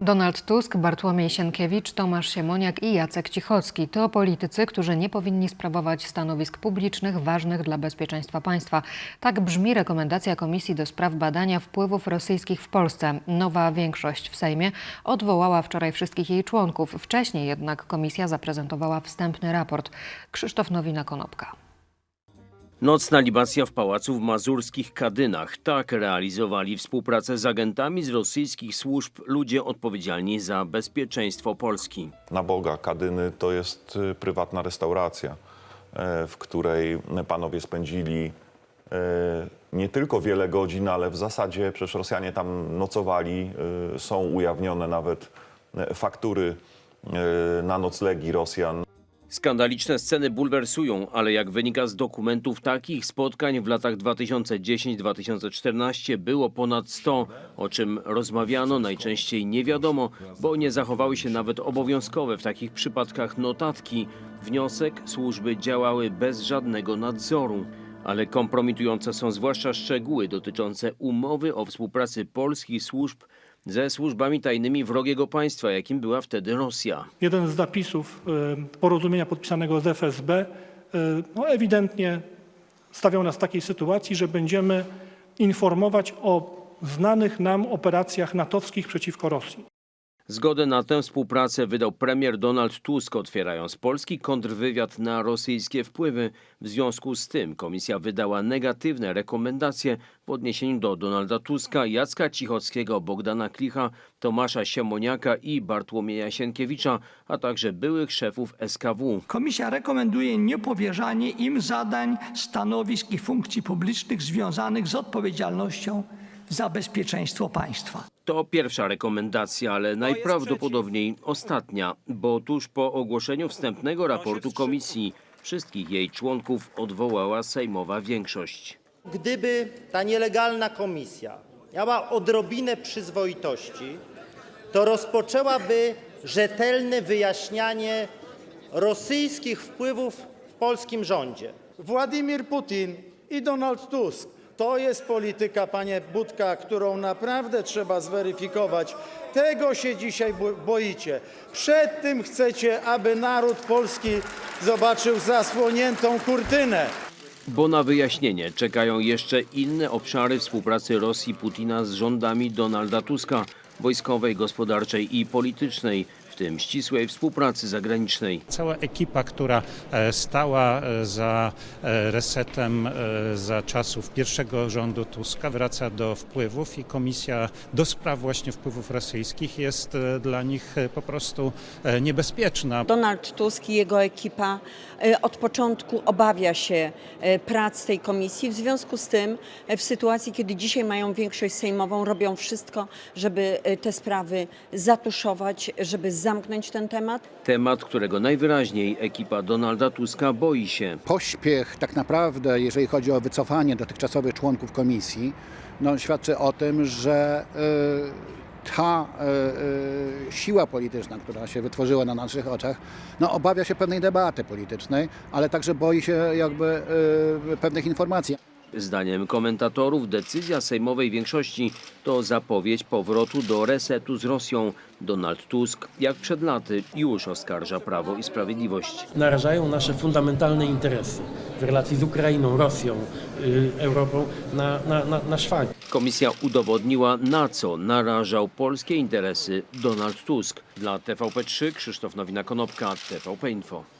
Donald Tusk, Bartłomiej Sienkiewicz, Tomasz Siemoniak i Jacek Cichocki to politycy, którzy nie powinni sprawować stanowisk publicznych ważnych dla bezpieczeństwa państwa. Tak brzmi rekomendacja Komisji do spraw badania wpływów rosyjskich w Polsce. Nowa większość w Sejmie odwołała wczoraj wszystkich jej członków. Wcześniej jednak komisja zaprezentowała wstępny raport. Krzysztof Nowina-Konopka. Nocna libacja w pałacu w mazurskich Kadynach. Tak realizowali współpracę z agentami z rosyjskich służb ludzie odpowiedzialni za bezpieczeństwo Polski. Na Boga, Kadyny to jest y, prywatna restauracja, e, w której panowie spędzili e, nie tylko wiele godzin, ale w zasadzie przecież Rosjanie tam nocowali. y, Są ujawnione nawet e, faktury na noclegi Rosjan. Skandaliczne sceny bulwersują, ale jak wynika z dokumentów, takich spotkań w latach 2010-2014 było ponad 100, o czym rozmawiano najczęściej nie wiadomo, bo nie zachowały się nawet obowiązkowe w takich przypadkach notatki. Wniosek służby działały bez żadnego nadzoru. Ale kompromitujące są zwłaszcza szczegóły dotyczące umowy o współpracy polskich służb ze służbami tajnymi wrogiego państwa, jakim była wtedy Rosja. Jeden z zapisów y, porozumienia podpisanego z FSB y, no ewidentnie stawiał nas w takiej sytuacji, że będziemy informować o znanych nam operacjach natowskich przeciwko Rosji. Zgodę na tę współpracę wydał premier Donald Tusk, otwierając polski kontrwywiad na rosyjskie wpływy. W związku z tym komisja wydała negatywne rekomendacje w odniesieniu do Donalda Tuska, Jacka Cichockiego, Bogdana Klicha, Tomasza Siemoniaka i Bartłomieja Sienkiewicza, a także byłych szefów SKW. Komisja rekomenduje niepowierzanie im zadań, stanowisk i funkcji publicznych związanych z odpowiedzialnością za bezpieczeństwo państwa. To pierwsza rekomendacja, ale najprawdopodobniej ostatnia, bo tuż po ogłoszeniu wstępnego raportu komisji wszystkich jej członków odwołała sejmowa większość. Gdyby ta nielegalna komisja miała odrobinę przyzwoitości, to rozpoczęłaby rzetelne wyjaśnianie rosyjskich wpływów w polskim rządzie. Władimir Putin i Donald Tusk. To jest polityka, panie Budka, którą naprawdę trzeba zweryfikować. Tego się dzisiaj bo- boicie. Przed tym chcecie, aby naród polski zobaczył zasłoniętą kurtynę. Bo na wyjaśnienie czekają jeszcze inne obszary współpracy Rosji Putina z rządami Donalda Tuska, wojskowej, gospodarczej i politycznej, tym ścisłej współpracy zagranicznej. Cała ekipa, która e, stała e, za e, resetem za czasów pierwszego rządu Tuska, wraca do wpływów i komisja do spraw właśnie wpływów rosyjskich jest dla nich po prostu niebezpieczna. Donald Tusk i jego ekipa od początku obawia się prac tej komisji. W związku z tym, w sytuacji, kiedy dzisiaj mają większość sejmową, robią wszystko, żeby te sprawy zatuszować, żeby zamknąć ten temat. Temat, którego najwyraźniej ekipa Donalda Tuska boi się. pośpiech tak naprawdę, jeżeli chodzi o wycofanie dotychczasowych członków komisji, no, świadczy o tym, że y, ta y, y, siła polityczna, która się wytworzyła na naszych oczach, no, obawia się pewnej debaty politycznej, ale także boi się jakby y, pewnych informacji. Zdaniem komentatorów decyzja sejmowej większości to zapowiedź powrotu do resetu z Rosją. Donald Tusk, jak przed laty, już oskarża Prawo i Sprawiedliwość. narażają nasze fundamentalne interesy w relacji z Ukrainą, Rosją, y, Europą na, na, na, na szwank. Komisja udowodniła, na co narażał polskie interesy Donald Tusk. Dla TVP3 Krzysztof Nowina-Konopka, TVP Info.